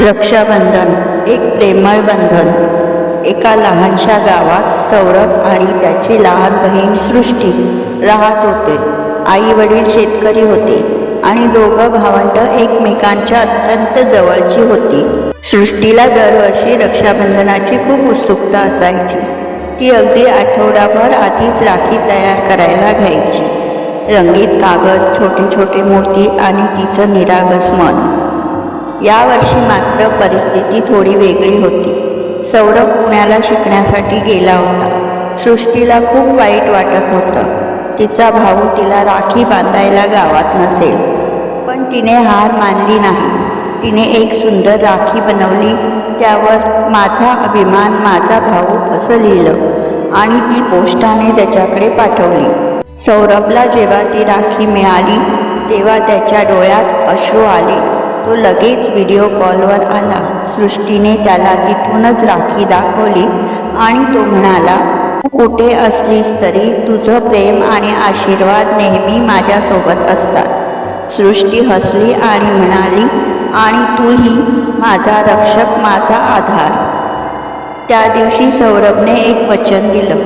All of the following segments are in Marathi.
रक्षाबंधन एक प्रेमळ बंधन. एका लहानशा गावात सौरभ आणि त्याची लहान बहीण सृष्टी राहत होते. आई वडील शेतकरी होते आणि दोघं भावंड एकमेकांच्या अत्यंत जवळची होती. सृष्टीला दरवर्षी रक्षाबंधनाची खूप उत्सुकता असायची. ती अगदी आठवडाभर आधीच राखी तयार करायला घ्यायची. रंगीत कागद छोटे छोटे मोती आणि तिचं निरागस मन. यावर्षी मात्र परिस्थिती थोडी वेगळी होती. सौरभ पुण्याला शिकण्यासाठी गेला होता. सृष्टीला खूप वाईट वाटत होतं. तिचा भाऊ तिला राखी बांधायला गावात नसेल. पण तिने हार मानली नाही. तिने एक सुंदर राखी बनवली. त्यावर माझा अभिमान माझा भाऊ असं लिहिलं आणि ती पोस्टाने त्याच्याकडे पाठवली. सौरभला जेव्हा ती राखी मिळाली तेव्हा त्याच्या डोळ्यात अश्रू आले. तो लगेच व्हिडिओ कॉलवर आला. सृष्टीने त्याला तिथूनच राखी दाखवली आणि तो म्हणाला "तू कुठे असलीस तरी तुझं प्रेम आणि आशीर्वाद नेहमी माझ्यासोबत असतात. सृष्टी हसली आणि म्हणाली आणि तूही माझा रक्षक माझा आधार. त्या दिवशी सौरभने एक वचन दिलं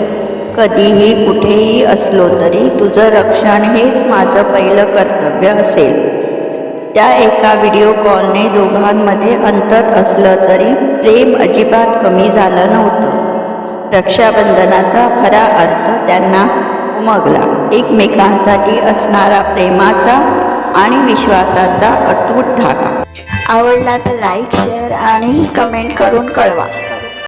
कधीही कुठेही असलो तरी तुझं रक्षण हेच माझं पहिलं कर्तव्य असेल. त्या एका व्हिडिओ कॉलने दोघांमध्ये अंतर असलं तरी प्रेम अजिबात कमी झालं नव्हतं. रक्षाबंधनाचा खरा अर्थ त्यांना उमगला. एकमेकांसाठी असणारा प्रेमाचा आणि विश्वासाचा अतूट धागा. आवडला तर लाईक शेअर आणि कमेंट करून कळवा.